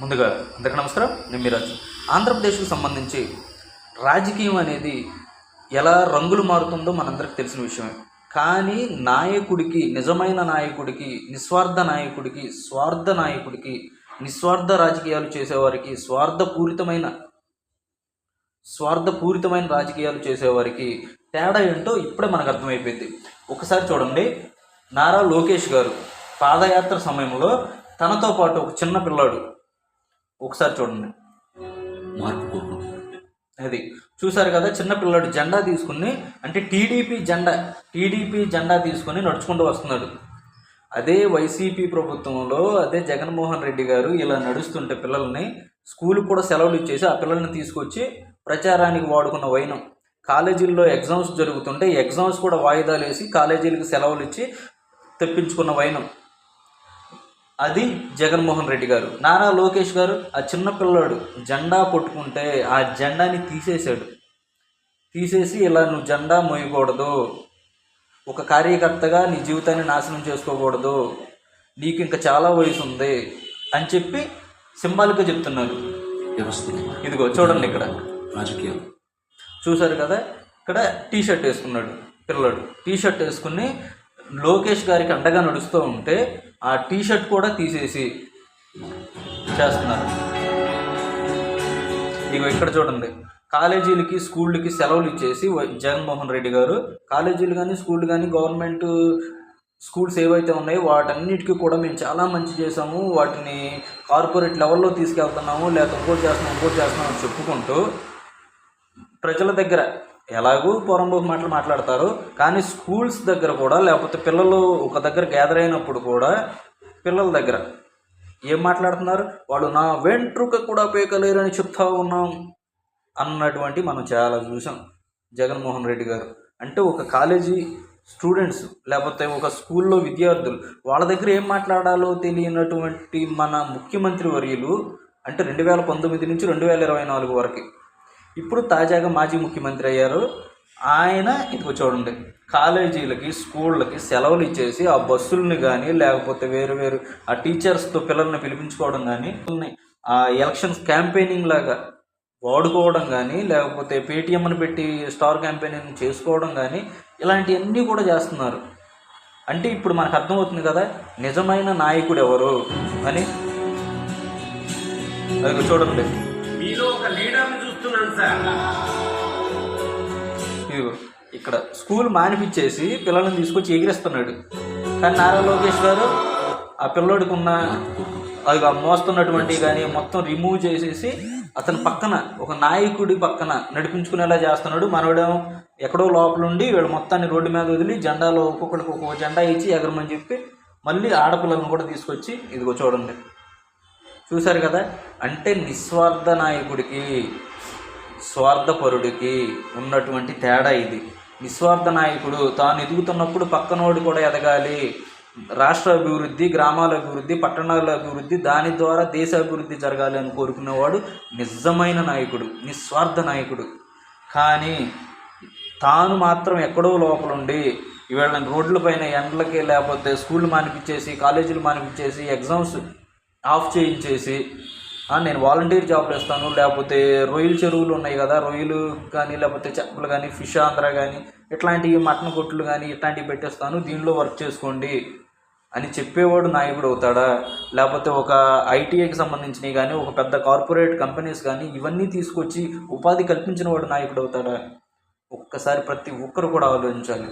ముందుగా అందరికీ నమస్కారం. నేను మీరాజు ఆంధ్రప్రదేశ్కు సంబంధించి రాజకీయం అనేది ఎలా రంగులు మారుతుందో మనందరికి తెలిసిన విషయమే. కానీ నాయకుడికి నిజమైన నాయకుడికి నిస్వార్థ నాయకుడికి స్వార్థ నాయకుడికి నిస్వార్థ రాజకీయాలు చేసేవారికి స్వార్థపూరితమైన స్వార్థపూరితమైన రాజకీయాలు చేసేవారికి తేడా ఏంటో ఇప్పుడే మనకు అర్థమైపోయింది. ఒకసారి చూడండి. నారా లోకేష్ గారు పాదయాత్ర సమయంలో తనతో పాటు ఒక చిన్న పిల్లాడు ఒకసారి చూడండి. మార్పు కోరుకుంటున్నాను. అది చూసారు కదా చిన్న పిల్లాడు జెండా తీసుకుని అంటే టీడీపీ జెండా టీడీపీ జెండా తీసుకుని నడుచుకుంటూ వస్తున్నాడు. అదే వైసీపీ ప్రభుత్వంలో అదే జగన్మోహన్ రెడ్డి గారు ఇలా నడుస్తుంటే పిల్లల్ని స్కూల్ కూడా సెలవులు ఇచ్చేసి ఆ పిల్లల్ని తీసుకొచ్చి ప్రచారానికి వాడుకున్న వైనం. కాలేజీల్లో ఎగ్జామ్స్ జరుగుతుంటే ఎగ్జామ్స్ కూడా వాయిదాలు వేసి కాలేజీలకు సెలవులు ఇచ్చి తెప్పించుకున్న వైనం. అది జగన్మోహన్ రెడ్డి గారు. నారా లోకేష్ గారు ఆ చిన్న పిల్లాడు జెండా పట్టుకుంటే ఆ జెండాని తీసేశాడు. తీసేసి ఇలా నువ్వు జెండా మోయకూడదు. ఒక కార్యకర్తగా నీ జీవితాన్ని నాశనం చేసుకోకూడదు. నీకు ఇంకా చాలా వయసు ఉంది అని చెప్పి సింబాలిక్గా చెప్తున్నారు. ఇదిగో చూడండి ఇక్కడ. రాజకీయాలు చూసారు కదా? ఇక్కడ టీ షర్ట్ వేసుకున్నాడు పిల్లడు. టీ షర్ట్ వేసుకుని లోకేష్ గారికి అండగా నడుస్తూ ఉంటే ఆ టీ షర్ట్ కూడా తీసేసి చేస్తున్నారు. ఇగో ఇక్కడ చూడండి. కాలేజీలకి స్కూళ్ళకి సెలవులు ఇచ్చేసి జగన్మోహన్ రెడ్డి గారు. కాలేజీలు కానీ స్కూళ్ళు కానీ గవర్నమెంట్ స్కూల్స్ ఏవైతే ఉన్నాయో వాటన్నిటికీ కూడా మేము చాలా మంచి చేసాము వాటిని కార్పొరేట్ లెవెల్లో తీసుకెళ్తున్నాము. లేకపోతే ఇంకోటి చేస్తున్నాం ఇంకోటి చేస్తున్నాం అని చెప్పుకుంటూ ప్రజల దగ్గర ఎలాగూ పోరంబోకు మాటలు మాట్లాడతారు. కానీ స్కూల్స్ దగ్గర కూడా లేకపోతే పిల్లలు ఒక దగ్గర గ్యాదర్ అయినప్పుడు కూడా పిల్లల దగ్గర ఏం మాట్లాడుతున్నారు? వాళ్ళు నా వెంట్రుక కూడా పేకలేరని చెప్తా ఉన్నాం అన్నటువంటి మనం చాలా చూసాం జగన్మోహన్ రెడ్డి గారు. అంటే ఒక కాలేజీ స్టూడెంట్స్ లేకపోతే ఒక స్కూల్లో విద్యార్థులు వాళ్ళ దగ్గర ఏం మాట్లాడాలో తెలియనటువంటి మన ముఖ్యమంత్రి వర్యులు అంటే రెండు వేల పంతొమ్మిది నుంచి రెండు వేల ఇరవై నాలుగు వరకు ఇప్పుడు తాజాగా మాజీ ముఖ్యమంత్రి అయ్యారు. ఆయన ఇదిగో చూడండి. కాలేజీలకి స్కూళ్ళకి సెలవులు ఇచ్చేసి ఆ బస్సుల్ని కానీ లేకపోతే వేరు వేరు ఆ టీచర్స్తో పిల్లల్ని పిలిపించుకోవడం కానీ ఆ ఎలక్షన్స్ క్యాంపెయినింగ్ లాగా వాడుకోవడం కానీ లేకపోతే పేటీఎంని పెట్టి స్టార్ క్యాంపెయినింగ్ చేసుకోవడం కానీ ఇలాంటివన్నీ కూడా చేస్తున్నారు. అంటే ఇప్పుడు మనకు అర్థమవుతుంది కదా నిజమైన నాయకుడు ఎవరు అని? అది చూడండి. మీలో ఒక లీడర్ చూస్తున్నాను సార్. ఇదిగో ఇక్కడ స్కూల్ మానిపించేసి పిల్లల్ని తీసుకొచ్చి ఎగిరిస్తున్నాడు. కానీ నారా లోకేష్ గారు ఆ పిల్లోడికి ఉన్న అది మోస్తున్నటువంటి కానీ మొత్తం రిమూవ్ చేసేసి అతని పక్కన ఒక నాయకుడి పక్కన నడిపించుకునేలా చేస్తున్నాడు. మనోడేమో ఎక్కడో లోపల ఉండి వీళ్ళు మొత్తాన్ని రోడ్డు మీద వదిలి జెండాలో ఒక్కొక్కడికి ఒక్కొక్క జెండా ఇచ్చి ఎగరమని చెప్పి మళ్ళీ ఆడపిల్లలను కూడా తీసుకొచ్చి ఇదిగో చూడండి. చూశారు కదా? అంటే నిస్వార్థ నాయకుడికి స్వార్థపరుడికి ఉన్నటువంటి తేడా ఇది. నిస్వార్థ నాయకుడు తాను ఎదుగుతున్నప్పుడు పక్కనోడు కూడా ఎదగాలి. రాష్ట్ర అభివృద్ధి గ్రామాల అభివృద్ధి పట్టణాల అభివృద్ధి దాని ద్వారా దేశ అభివృద్ధి జరగాలి అని కోరుకునేవాడు నిజమైన నాయకుడు నిస్వార్థ నాయకుడు. కానీ తాను మాత్రం ఎక్కడో లోపలుండి ఇవాళ రోడ్లపైన ఎండలకి లేకపోతే స్కూల్ మానిపించేసి కాలేజీలు మానిపించేసి ఎగ్జామ్స్ ఆఫ్ చేయించేసి నేను వాలంటీర్ జాబ్లు ఇస్తాను లేకపోతే రొయ్యల చెరువులు ఉన్నాయి కదా రొయ్యలు కానీ లేకపోతే చేపలు కానీ ఫిష్ ఆంధ్ర కానీ ఇట్లాంటివి మటన్ కొట్లు కానీ ఇట్లాంటివి పెట్టేస్తాను. దీనిలో వర్క్ చేసుకోండి అని చెప్పేవాడు నాయకుడు అవుతాడా? లేకపోతే ఒక ఐటీఐకి సంబంధించినవి కానీ ఒక పెద్ద కార్పొరేట్ కంపెనీస్ కానీ ఇవన్నీ తీసుకొచ్చి ఉపాధి కల్పించిన వాడు నాయకుడు అవుతాడా? ఒక్కసారి ప్రతి ఒక్కరు కూడా ఆలోచించాలి.